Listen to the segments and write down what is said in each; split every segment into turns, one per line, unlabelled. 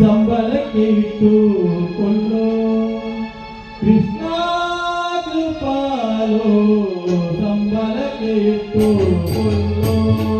ಸಂಬಳಕ್ಕೆ ಇಟ್ಟುಕೊಂಡು ಕೃಷ್ಣ ಕೃಪಾಲೋ ಸಂಬಳಕ್ಕೆ ಇಟ್ಟುಕೊಂಡು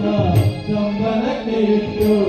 Don't let me go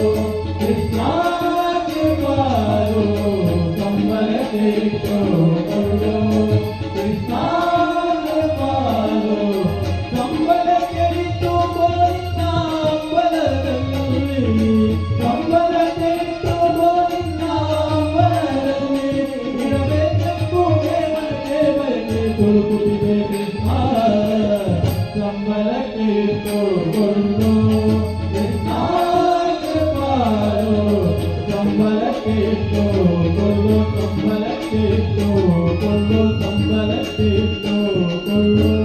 கொள்ளோ கொள்ளோ கொள்ளோ கொள்ளோ